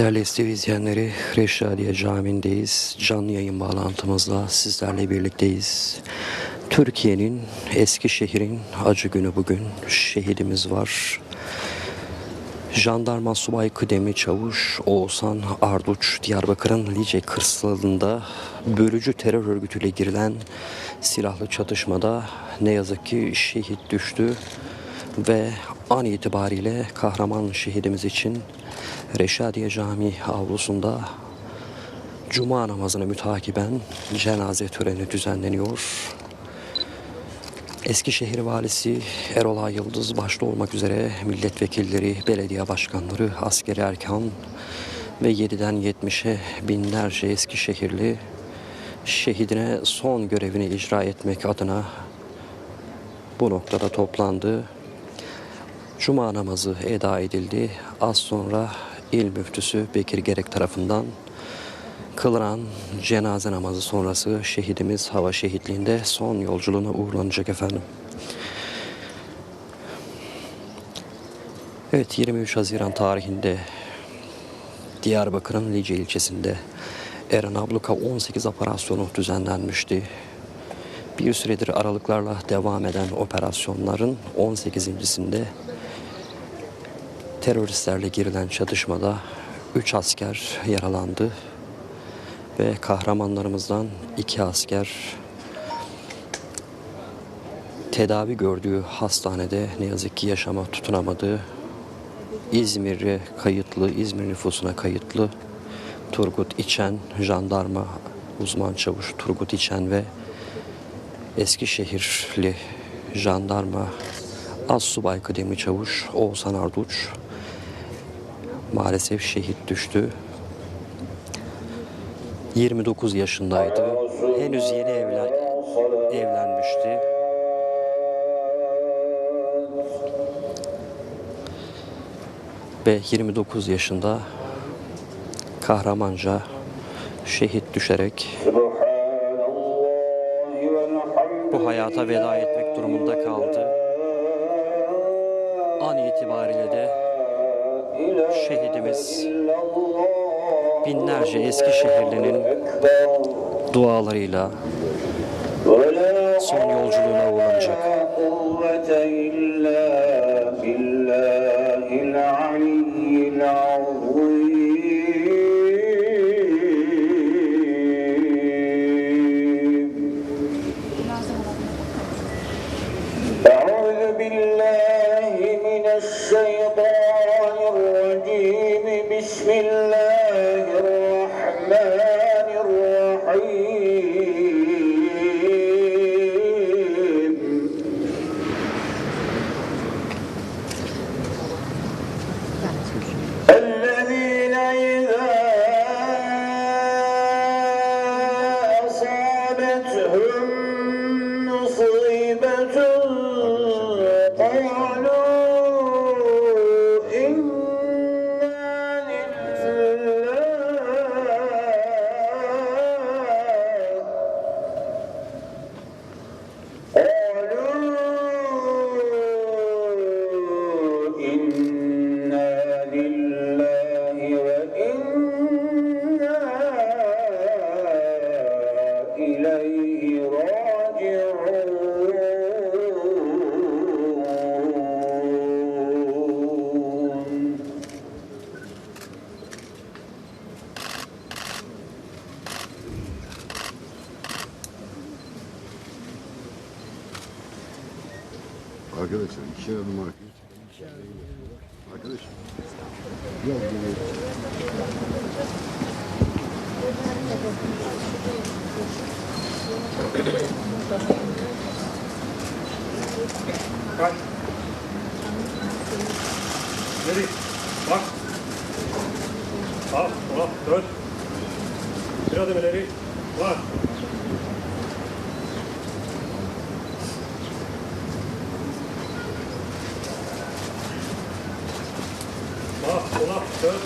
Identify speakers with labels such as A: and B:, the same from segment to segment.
A: Değerli izleyenleri, Reşadiye Camii'ndeyiz. Canlı yayın bağlantımızla sizlerle birlikteyiz. Türkiye'nin, Eskişehir'in acı günü bugün. Şehidimiz var. Jandarma Subay Kıdemli Çavuş Oğuzhan Arduç Diyarbakır'ın Lice kırsalında bölücü terör örgütüyle girilen silahlı çatışmada ne yazık ki şehit düştü ve an itibariyle kahraman şehidimiz için Reşadiye Camii avlusunda Cuma namazını mütakiben cenaze töreni düzenleniyor. Eskişehir Valisi Erol Yıldız başta olmak üzere milletvekilleri, belediye başkanları, askeri erkan ve 7'den 70'e binlerce Eskişehirli şehidine son görevini icra etmek adına bu noktada toplandı. Cuma namazı eda edildi. Az sonra il müftüsü Bekir Gerek tarafından kılınan cenaze namazı sonrası şehidimiz hava şehitliğinde son yolculuğuna uğurlanacak efendim. Evet 23 Haziran tarihinde Diyarbakır'ın Lice ilçesinde Eren Abluka 18 operasyonu düzenlenmişti. Bir süredir aralıklarla devam eden operasyonların 18.sinde teröristlerle girilen çatışmada 3 asker yaralandı ve kahramanlarımızdan 2 asker tedavi gördüğü hastanede ne yazık ki yaşama tutunamadı. İzmir'e kayıtlı, İzmir nüfusuna kayıtlı Turgut İçen, jandarma uzman çavuş Turgut İçen ve Eskişehirli jandarma Assubay Kıdemli Çavuş Oğuzhan Arduç maalesef şehit düştü. 29 yaşındaydı. Henüz yeni evlen evlenmişti. Ve 29 yaşında kahramanca şehit düşerek bu hayata veda etmek durumunda kaldı. An itibariyle de şehidimiz binlerce Eskişehirlinin dualarıyla son yolculuğuna uğurlanacak.
B: to who إليه
C: Kaç. Geri. Bak. Al. Sola. Dön. Bir adım ileri. Var. Bak. Sola. Dön.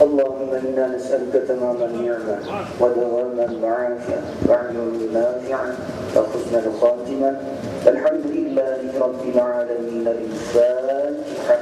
B: اللهم انا نسالك تمام النعمه ودوام المعافى وعلما نافعا وحسن الخاتمه الحمد لله رب العالمين الفاتحه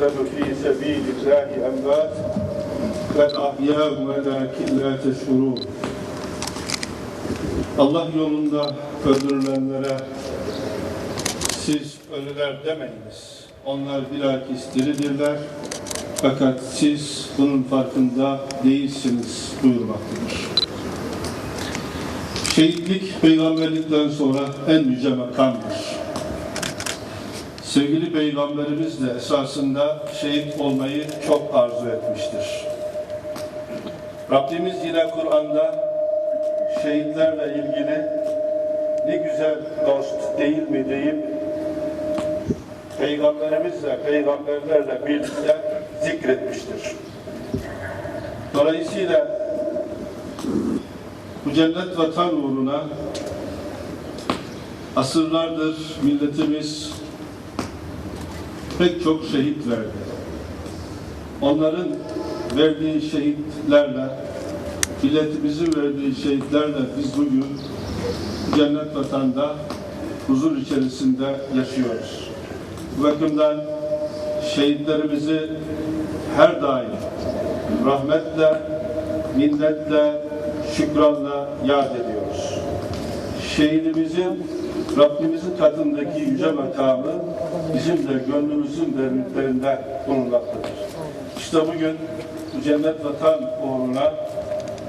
D: لمن يقتل في سبيل الله أموات بل أحياء ولكن لا تشعرون Allah yolunda öldürülenlere siz ölüler demeyiniz. Onlar bilakis diridirler. Fakat siz bunun farkında değilsiniz buyurmaktadır. Şehitlik peygamberlikten sonra en yüce makamdır. Sevgili peygamberimiz de esasında şehit olmayı çok arzu etmiştir. Rabbimiz yine Kur'an'da şehitlerle ilgili ne güzel dost değil mi deyip peygamberimizle, peygamberlerle birlikte zikretmiştir. Dolayısıyla bu cennet vatan uğruna asırlardır milletimiz pek çok şehit verdi. Onların verdiği şehitlerle, milletimizin verdiği şehitlerle biz bugün cennet vatanda huzur içerisinde yaşıyoruz. Bu bakımdan şehitlerimizi her daim rahmetle, minnetle, şükranla yad ediyoruz. Şehidimizin Rabbimizin katındaki yüce makamı bizim de gönlümüzün derinliklerinde bulunmaktadır. İşte bugün bu cennet vatan uğruna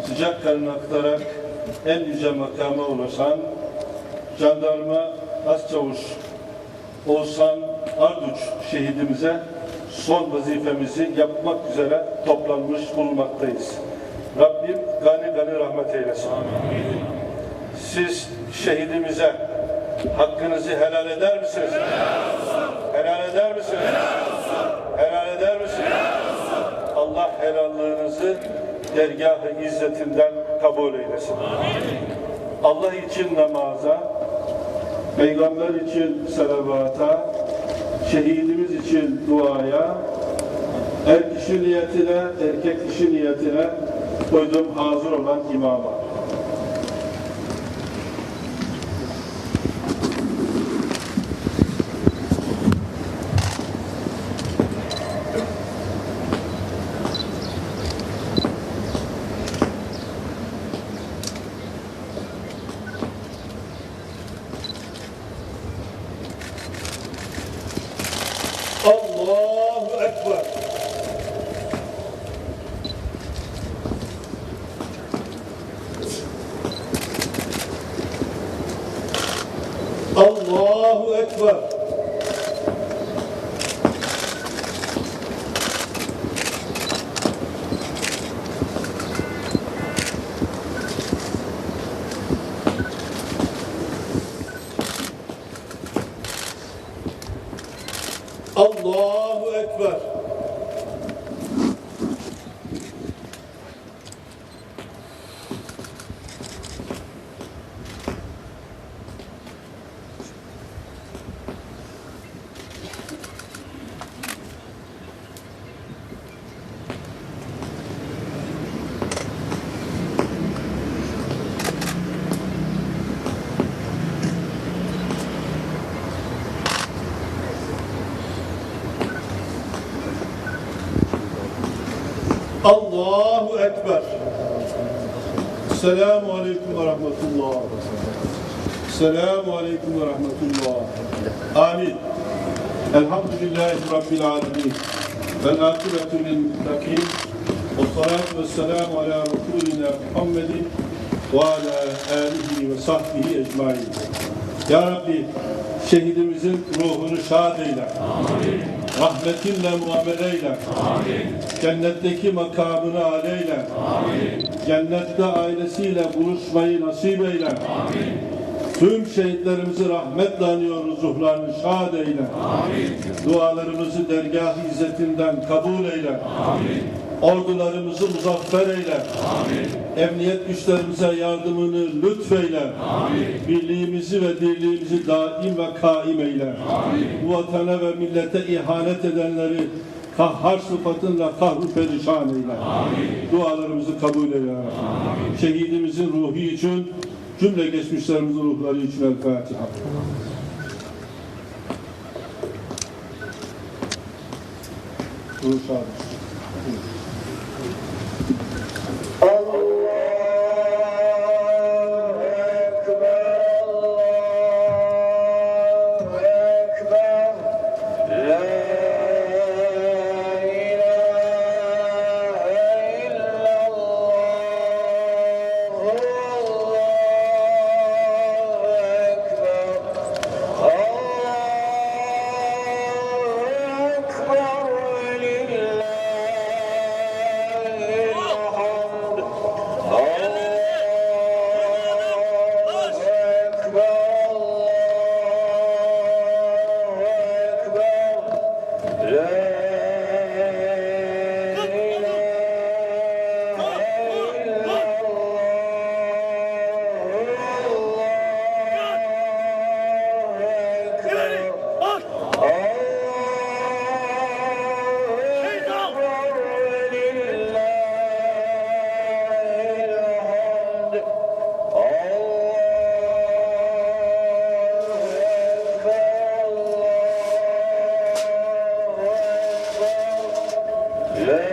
D: sıcak karın aktarak en yüce makama ulaşan jandarma Asçavuş Oğuzhan Arduç şehidimize son vazifemizi yapmak üzere toplanmış bulunmaktayız. Rabbim gani gani rahmet eylesin. Siz şehidimize hakkınızı helal eder misiniz? Helal eder misiniz? Helal eder misiniz? Allah helallığınızı dergah-ı izzetinden kabul eylesin. Allah için namaza, Peygamber için salavata, şehidimiz için duaya, er kişi niyetine, erkek kişi niyetine koydum hazır olan imama. Allahu Ekber. Allahu Ekber. Allahu Ekber. الله أكبر. السلام عليكم ورحمة الله. السلام عليكم ورحمة الله. آمين. الحمد لله رب العالمين. والآخرة للمتقين والصلاة والسلام على رسولنا محمد وعلى آله وصحبه أجمعين. يا ربي şehidimizin ruhunu şad eyle. Rahmetinle muamele eyle. Cennetteki makamını âleyle. Cennette ailesiyle buluşmayı nasip eyle. Tüm şehitlerimizi rahmetle anıyoruz, ruhlarını şad eyle. Dualarımızı dergah izzetinden kabul eyle. Ordularımızı muzaffer eyle. Amin. Emniyet güçlerimize yardımını lütfeyle. Amin. Birliğimizi ve dirliğimizi daim ve kaim eyle. Amin. Bu vatana ve millete ihanet edenleri kahhar sıfatınla kahru perişan eyle. Amin. Dualarımızı kabul eyle. Amin. Şehidimizin ruhu için, cümle geçmişlerimizin ruhları için El Fatiha.
B: Ruh sağlık. Yeah. Yeah.